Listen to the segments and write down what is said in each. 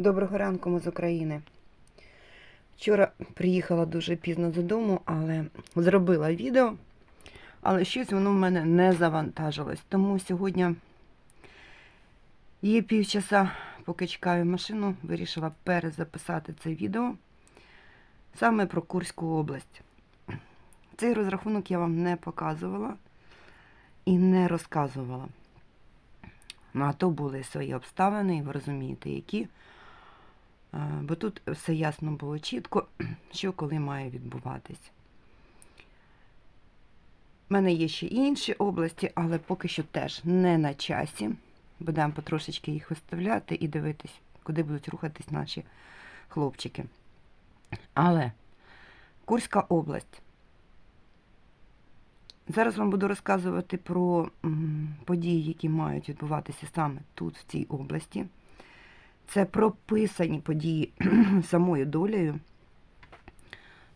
Доброго ранку ми з України. Вчора приїхала дуже пізно додому, але зробила відео, але щось воно в мене не завантажилось. Тому сьогодні є півчаса, поки чекаю машину, вирішила перезаписати це відео саме про Курську область. Цей розрахунок я вам не показувала і не розказувала. Ну, а то були свої обставини, і ви розумієте, які. Е, Бо тут все ясно було чітко, що коли має відбуватись. У мене є ще інші області, але поки що теж не на часі. Будемо потрошечки їх виставляти і дивитись, куди будуть рухатись наші хлопчики. Але Курська область. Зараз вам буду розказувати про події, які мають відбуватися саме тут, в цій області. Це прописані події самою долею.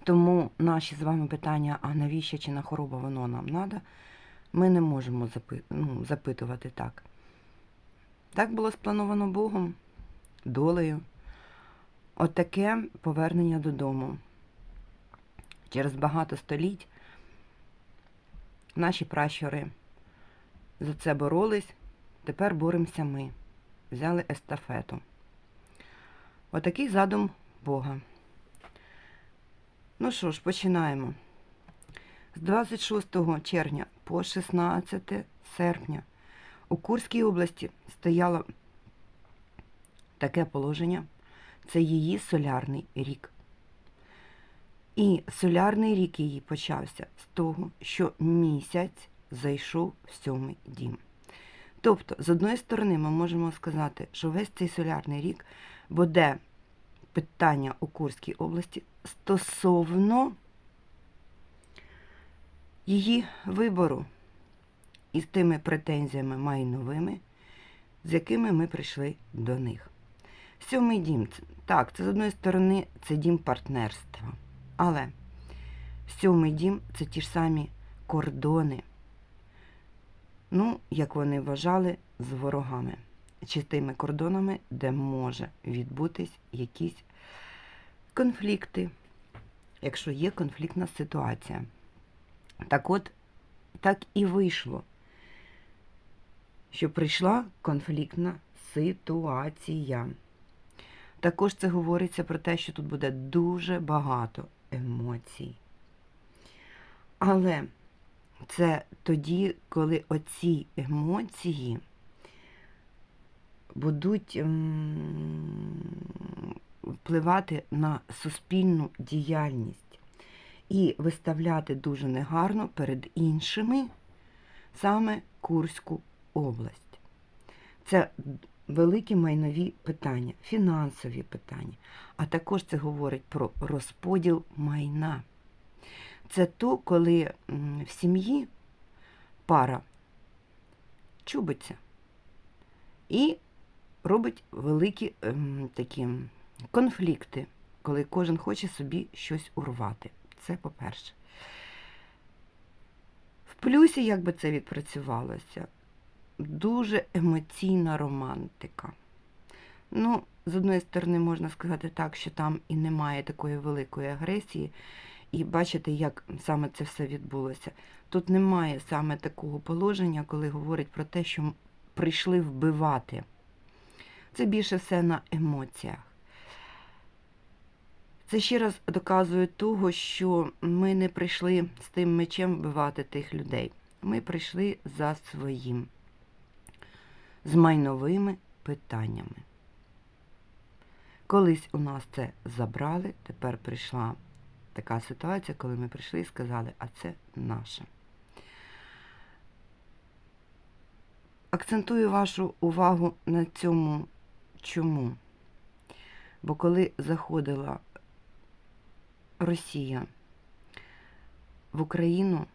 Тому наші з вами питання, а навіщо чи на хвороба воно нам треба, ми не можемо запи- ну, запитувати так. Так було сплановано Богом, долею. Отаке повернення додому. Через багато століть наші пращури за це боролись, тепер боремося ми. Взяли естафету. Отакий задум Бога. Ну що ж, починаємо. З 26 червня по 16 серпня у Курській області стояло таке положення. Це її солярний рік. І солярний рік її почався з того, що місяць зайшов в сьомий дім. Тобто, з одної сторони, ми можемо сказати, що весь цей солярний рік буде питання у Курській області стосовно її вибору із тими претензіями майновими, з якими ми прийшли до них. Сьомий дім, так, це з одної сторони це дім партнерства. Але сьомий дім це ті ж самі кордони. Ну, як вони вважали, з ворогами. Чи тими кордонами, де може відбутись якісь конфлікти, якщо є конфліктна ситуація. Так от, так і вийшло, що прийшла конфліктна ситуація. Також це говориться про те, що тут буде дуже багато емоцій. Але це тоді, коли оці емоції будуть впливати на суспільну діяльність і виставляти дуже негарно перед іншими саме Курську область. Це великі майнові питання, фінансові питання, а також це говорить про розподіл майна. Це то, коли в сім'ї пара чубиться і робить великі ем, такі конфлікти, коли кожен хоче собі щось урвати. Це по-перше. В плюсі, як би це відпрацювалося, дуже емоційна романтика. Ну, з одної сторони, можна сказати так, що там і немає такої великої агресії, і бачите, як саме це все відбулося. Тут немає саме такого положення, коли говорять про те, що прийшли вбивати. Це більше все на емоціях. Це ще раз доказує того, що ми не прийшли з тим мечем вбивати тих людей. Ми прийшли за своїм, з майновими питаннями. Колись у нас це забрали, тепер прийшла така ситуація, коли ми прийшли і сказали, а це наше. Акцентую вашу увагу на цьому чому. Бо коли заходила Росія в Україну,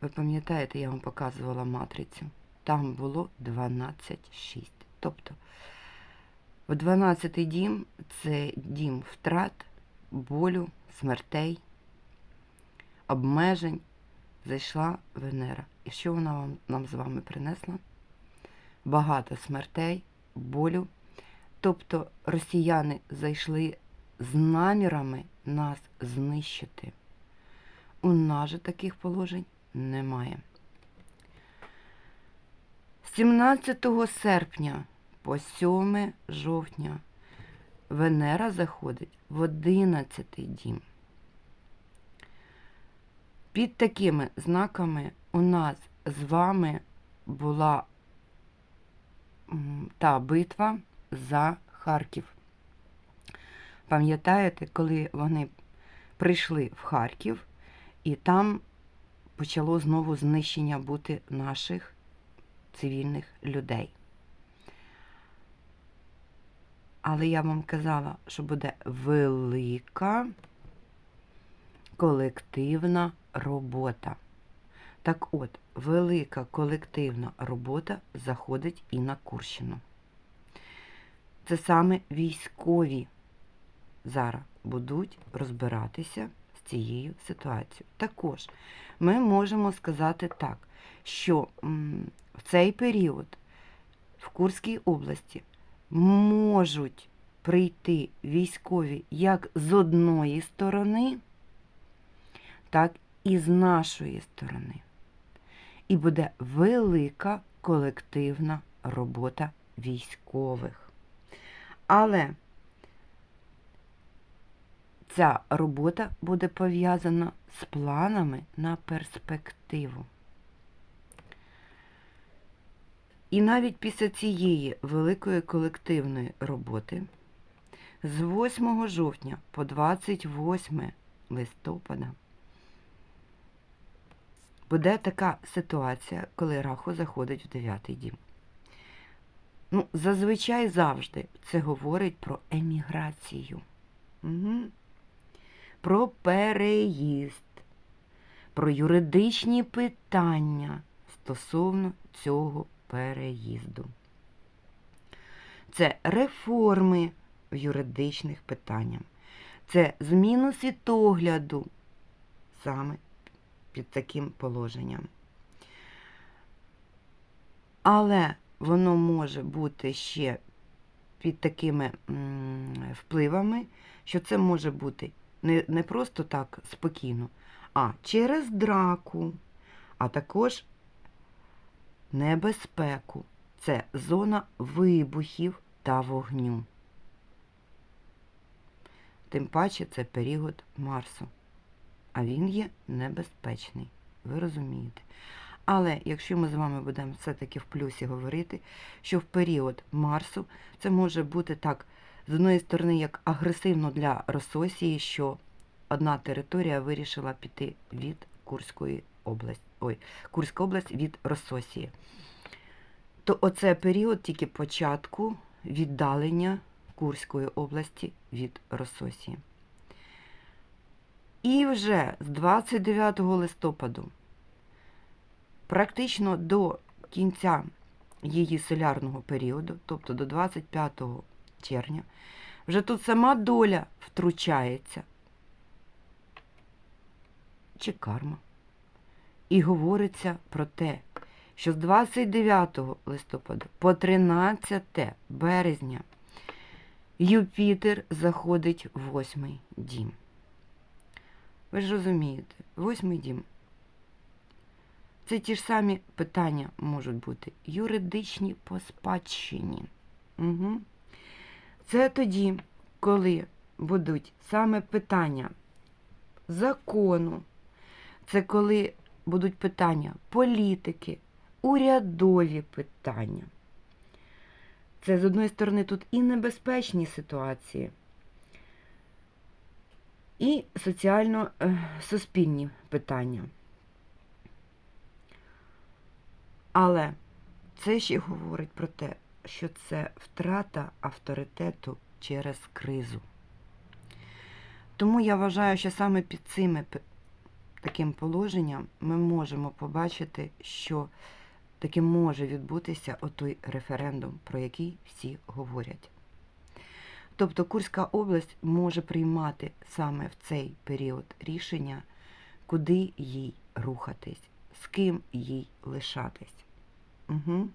ви пам'ятаєте, я вам показувала матрицю, там було 12-6. Тобто в 12-й дім це дім втрат, болю, смертей, обмежень. Зайшла Венера. І що вона нам з вами принесла? Багато смертей, болю, Тобто росіяни зайшли з намірами нас знищити. У нас же таких положень немає. 17 серпня по 7 жовтня Венера заходить в 11 дім. Під такими знаками у нас з вами була та битва за Харків. Пам'ятаєте, коли вони прийшли в Харків, і там почало знову знищення бути наших цивільних людей. Але я вам казала, що буде велика колективна робота. Так от, велика колективна робота заходить і на Курщину. Це саме військові зараз будуть розбиратися з цією ситуацією. Також ми можемо сказати так, що в цей період в Курській області можуть прийти військові як з одної сторони, так і з нашої сторони. І буде велика колективна робота військових. Але ця робота буде пов'язана з планами на перспективу. І навіть після цієї великої колективної роботи з 8 жовтня по 28 листопада буде така ситуація, коли Раху заходить в 9 дім. Ну, зазвичай завжди це говорить про еміграцію, угу. про переїзд, про юридичні питання стосовно цього переїзду. Це реформи в юридичних питаннях. Це зміну світогляду саме під таким положенням. Але воно може бути ще під такими впливами, що це може бути не, не просто так спокійно, а через драку, а також небезпеку. Це зона вибухів та вогню. Тим паче це період Марсу. А він є небезпечний. Ви розумієте? Але якщо ми з вами будемо все-таки в плюсі говорити, що в період Марсу це може бути так, з одної сторони, як агресивно для Рососії, що одна територія вирішила піти від Курської області. Ой, Курська область від Рососії. То оце період тільки початку віддалення Курської області від Рососії. І вже з 29 листопаду, практично до кінця її солярного періоду, тобто до 25 червня, вже тут сама доля втручається чи карма. І говориться про те, що з 29 листопада по 13 березня Юпітер заходить в восьмий дім. Ви ж розумієте, восьмий дім. Це ті ж самі питання можуть бути юридичні по спадщині. Угу. Це тоді, коли будуть саме питання закону, це коли будуть питання політики, урядові питання. Це, з одної сторони, тут і небезпечні ситуації, і соціально-суспільні питання. Але це ще говорить про те, що це втрата авторитету через кризу. Тому я вважаю, що саме під цими таким положенням ми можемо побачити, що таки може відбутися отой референдум, про який всі говорять. Тобто Курська область може приймати саме в цей період рішення, куди їй рухатись, з ким їй лишатись. Угу.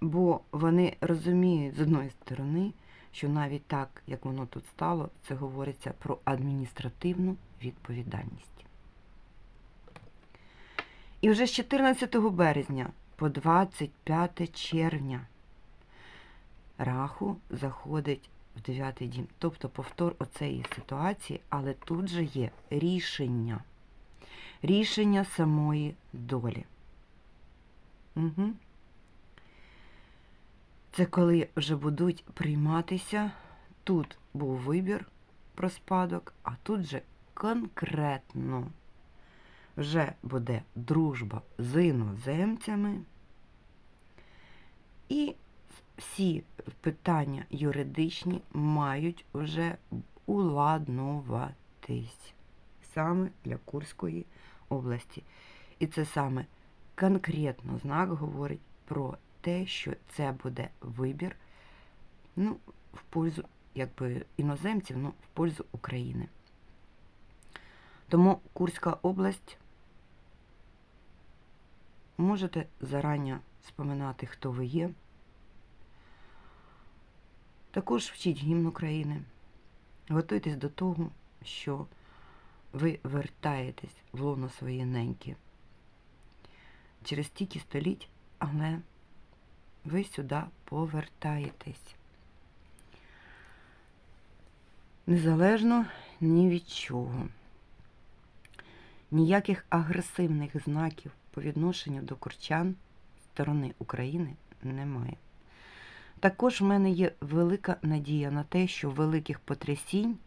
Бо вони розуміють з одної сторони, що навіть так, як воно тут стало, це говориться про адміністративну відповідальність. І вже з 14 березня по 25 червня Раху заходить в дев'ятий дім. Тобто повтор оцеї ситуації, але тут же є рішення. Рішення самої долі. Угу. Це коли вже будуть прийматися. Тут був вибір про спадок, а тут же конкретно вже буде дружба з іноземцями. І всі питання юридичні мають вже уладнуватись саме для Курської області. І це саме конкретно знак говорить про те, що це буде вибір ну, в пользу якби, іноземців, ну, в пользу України. Тому Курська область можете зарані споминати, хто ви є. Також вчіть гімн України. Готуйтесь до того, що ви вертаєтесь в лоно своєї неньки через стільки століть, але ви сюди повертаєтесь. Незалежно ні від чого. Ніяких агресивних знаків по відношенню до курчан сторони України немає. Також в мене є велика надія на те, що великих потрясінь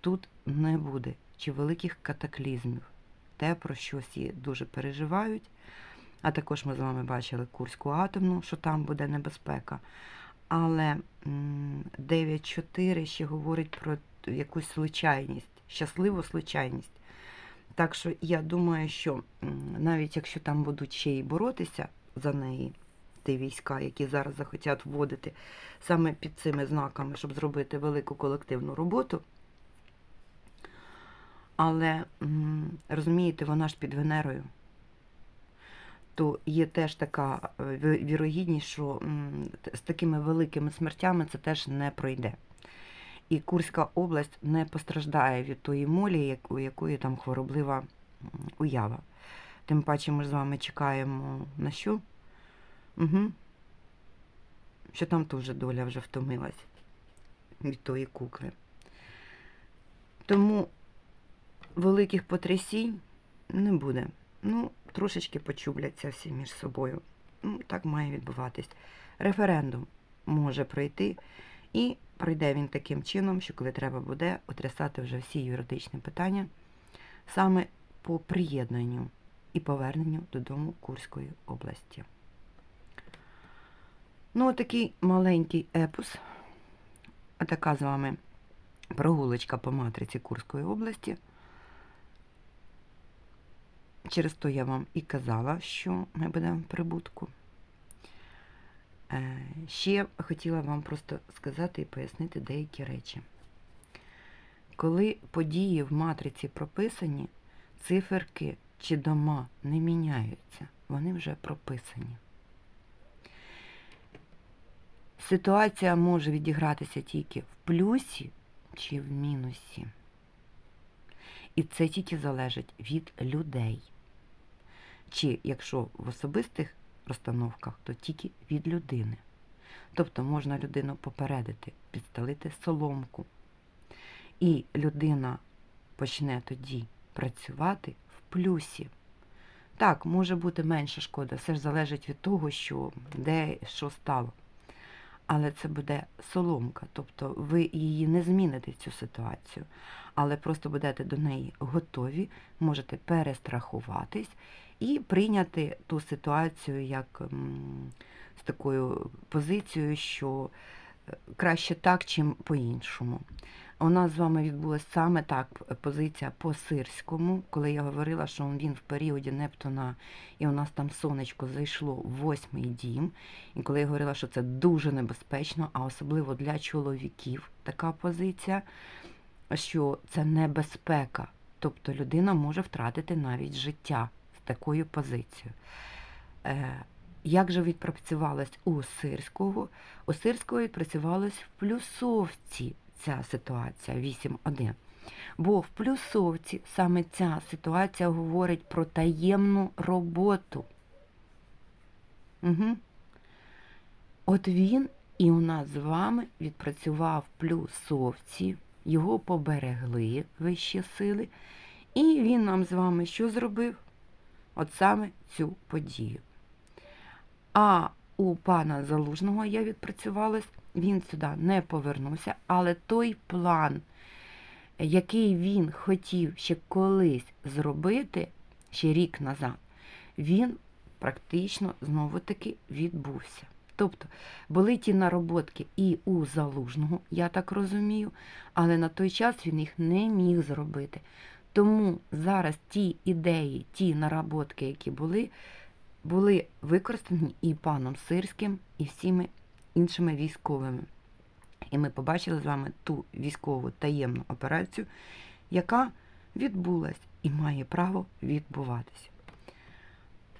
тут не буде, чи великих катаклізмів. Те, про що всі дуже переживають. А також ми з вами бачили Курську атомну, що там буде небезпека. Але 9.4 ще говорить про якусь случайність, щасливу случайність. Так що я думаю, що навіть якщо там будуть ще й боротися за неї, ті війська, які зараз захотять вводити саме під цими знаками, щоб зробити велику колективну роботу. Але, розумієте, вона ж під Венерою. То є теж така вірогідність, що з такими великими смертями це теж не пройде. І Курська область не постраждає від тої молі, у якої там хвороблива уява. Тим паче ми з вами чекаємо на що? Угу. Що там теж доля вже втомилась від тої кукли. Тому великих потрясінь не буде. Ну, трошечки почубляться всі між собою. Ну, Так має відбуватись. Референдум може пройти, і пройде він таким чином, що коли треба буде отрясати вже всі юридичні питання саме по приєднанню і поверненню додому Курської області. Ну, отакий маленький епос. Отака з вами прогулочка по матриці Курської області. Через то я вам і казала, що ми будемо в прибутку. Е, ще хотіла вам просто сказати і пояснити деякі речі. Коли події в матриці прописані, циферки чи дома не міняються, вони вже прописані. Ситуація може відігратися тільки в плюсі чи в мінусі. І це тільки залежить від людей. Чи якщо в особистих розстановках, то тільки від людини. Тобто можна людину попередити, підстелити соломку. І людина почне тоді працювати в плюсі. Так, може бути менша шкода, все ж залежить від того, що де що стало. Але це буде соломка, тобто ви її не зміните цю ситуацію, але просто будете до неї готові, можете перестрахуватись і прийняти ту ситуацію як з такою позицією, що краще так, чим по-іншому. У нас з вами відбулася саме так позиція по Сирському, коли я говорила, що він в періоді Нептуна, і у нас там сонечко зайшло в восьмий дім. І коли я говорила, що це дуже небезпечно, а особливо для чоловіків така позиція, що це небезпека. Тобто людина може втратити навіть життя з такою позицією. Як же відпрацювалась у Сирського? У Сирського відпрацювалась в плюсовці ця ситуація 8.1. Бо в плюсовці саме ця ситуація говорить про таємну роботу. Угу. От він і у нас з вами відпрацював плюсовці, його поберегли вищі сили, і він нам з вами що зробив? От саме цю подію. А у пана Залужного я відпрацювалась, він сюди не повернувся, але той план, який він хотів ще колись зробити, ще рік назад, він практично знову-таки відбувся. Тобто були ті нароботки і у Залужного, я так розумію, але на той час він їх не міг зробити. Тому зараз ті ідеї, ті наработки, які були, були використані і паном Сирським, і всіми іншими військовими. І ми побачили з вами ту військову таємну операцію, яка відбулась і має право відбуватися.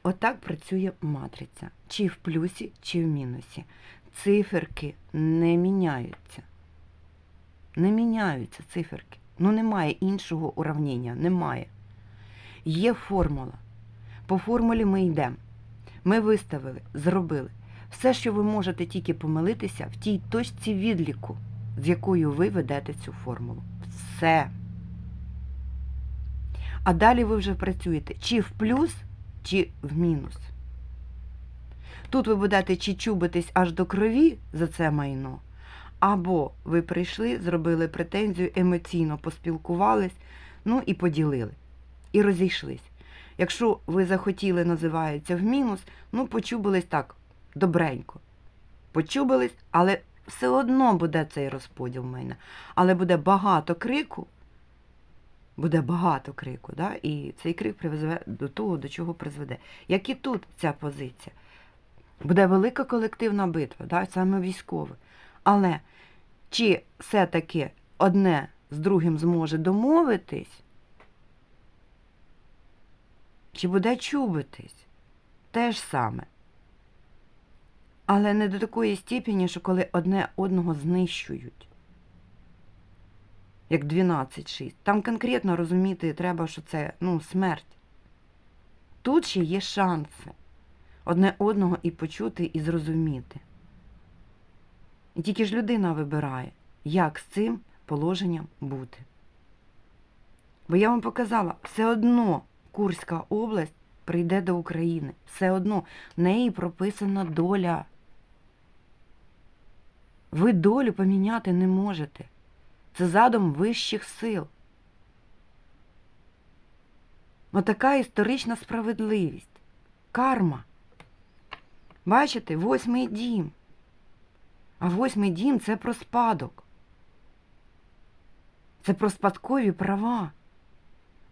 Отак працює матриця. Чи в плюсі, чи в мінусі. Циферки не міняються. Не міняються циферки. Ну, немає іншого уравнення, немає. Є формула. По формулі ми йдемо. Ми виставили, зробили. Все, що ви можете тільки помилитися в тій точці відліку, з якою ви ведете цю формулу. Все. А далі ви вже працюєте чи в плюс, чи в мінус. Тут ви будете чи чубитись аж до крові за це майно, або ви прийшли, зробили претензію, емоційно поспілкувались, ну і поділили, і розійшлись. Якщо ви захотіли, називається в мінус, ну почубились так, добренько. Почубились, але все одно буде цей розподіл майна. Але буде багато крику, буде багато крику, да? і цей крик привезе до того, до чого призведе. Як і тут ця позиція. Буде велика колективна битва, да? саме військова. Але чи все-таки одне з другим зможе домовитись, чи буде чубитись? Те ж саме. Але не до такої степені, що коли одне одного знищують. Як 12-6. Там конкретно розуміти треба, що це ну, смерть. Тут ще є шанси одне одного і почути, і зрозуміти. І тільки ж людина вибирає, як з цим положенням бути. Бо я вам показала, все одно Курська область прийде до України. Все одно в неї прописана доля. Ви долю поміняти не можете. Це задум вищих сил. Отака історична справедливість. Карма. Бачите, восьмий дім. А восьмий дім це про спадок. Це про спадкові права.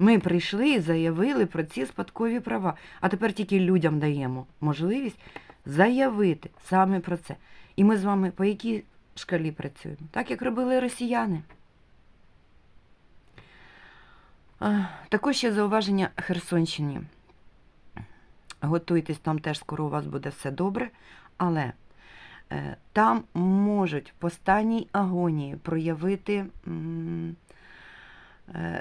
Ми прийшли і заявили про ці спадкові права. А тепер тільки людям даємо можливість заявити саме про це. І ми з вами по якій шкалі працюємо? Так, як робили росіяни. Також ще зауваження Херсонщині. Готуйтесь, там теж скоро у вас буде все добре, але е, там можуть в останній агонії проявити м,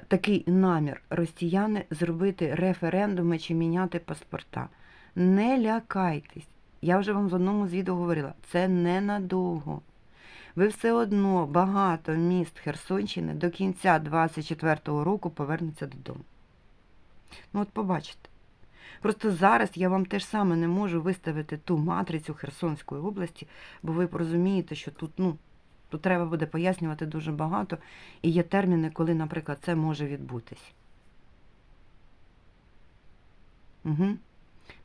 такий намір росіяни зробити референдуми чи міняти паспорта. Не лякайтесь. Я вже вам в одному з відео говорила, це ненадовго. Ви все одно багато міст Херсонщини до кінця 24-го року повернуться додому. Ну от побачите. Просто зараз я вам теж саме не можу виставити ту матрицю Херсонської області, бо ви розумієте, що тут, ну, тут треба буде пояснювати дуже багато, і є терміни, коли, наприклад, це може відбутись. Угу.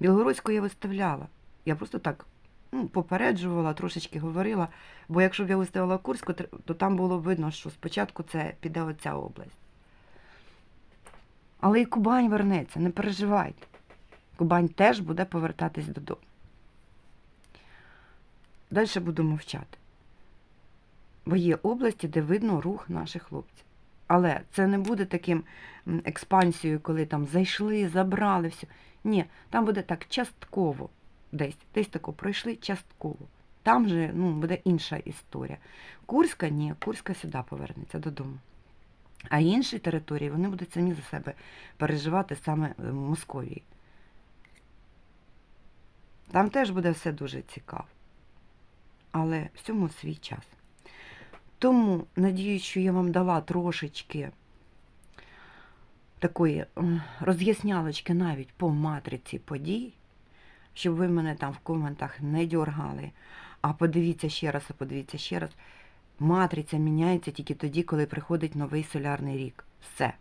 Білгородську я виставляла. Я просто так ну, попереджувала, трошечки говорила, бо якщо б я виставила Курську, то там було видно, що спочатку це піде оця область. Але і Кубань вернеться, не переживайте. Кубань теж буде повертатись додому. Далі буду мовчати. Бо є області, де видно рух наших хлопців. Але це не буде таким експансією, коли там зайшли, забрали все. Ні, там буде так частково. десь, десь тако пройшли частково. Там же ну, буде інша історія. Курська ні, Курська сюди повернеться додому. А інші території вони будуть самі за себе переживати саме в Московії. Там теж буде все дуже цікаво. Але всьому свій час. Тому, надіюсь, що я вам дала трошечки такої роз'яснялочки навіть по матриці подій, щоб ви мене там в коментах не дьоргали. А подивіться ще раз, а подивіться ще раз. Матриця міняється тільки тоді, коли приходить новий солярний рік. Все.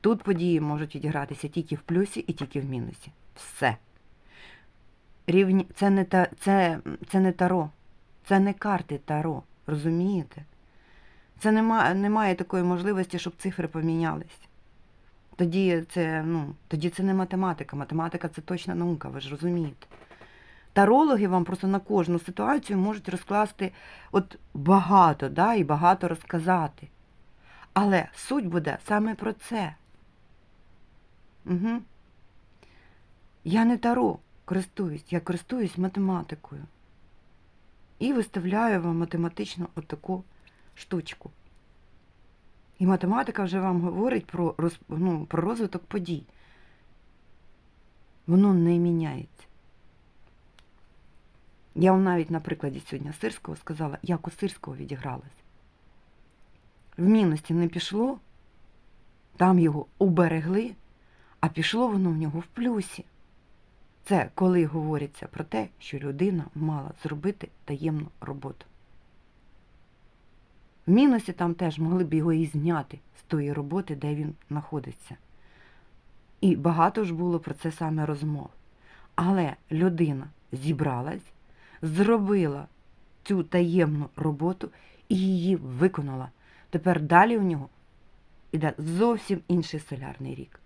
Тут події можуть відігратися тільки в плюсі і тільки в мінусі. Все. Рівні... Це, не та... це... це не таро. Це не карти таро. Розумієте? Це нема... немає такої можливості, щоб цифри помінялись. Тоді це, ну, тоді це не математика. Математика це точна наука, ви ж розумієте. Тарологи вам просто на кожну ситуацію можуть розкласти от багато, да, і багато розказати. Але суть буде саме про це. Угу. Я не таро користуюсь, я користуюсь математикою. І виставляю вам математично отаку штучку. І математика вже вам говорить про, ну, про розвиток подій. Воно не міняється. Я вам навіть на прикладі сьогодні Сирського сказала, як у Сирського відігралось. В мінусі не пішло, там його уберегли, а пішло воно в нього в плюсі. Це коли говориться про те, що людина мала зробити таємну роботу. В мінусі там теж могли б його і зняти з тої роботи, де він знаходиться. І багато ж було про це саме розмов. Але людина зібралась, зробила цю таємну роботу і її виконала. Тепер далі у нього іде зовсім інший солярний рік,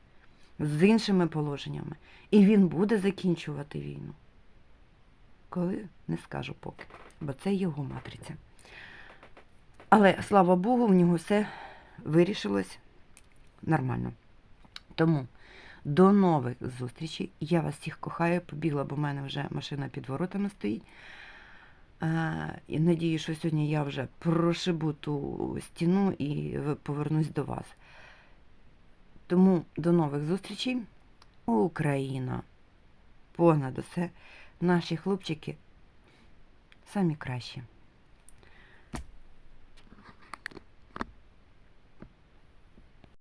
з іншими положеннями. І він буде закінчувати війну. Коли не скажу поки, бо це його матриця. Але слава Богу, в нього все вирішилось нормально. Тому до нових зустрічей. Я вас всіх кохаю, побігла, бо в мене вже машина під воротами стоїть. І надію, що сьогодні я вже прошибу ту стіну і повернусь до вас. Тому до нових зустрічей. Україна. Понад усе. Наші хлопчики самі кращі.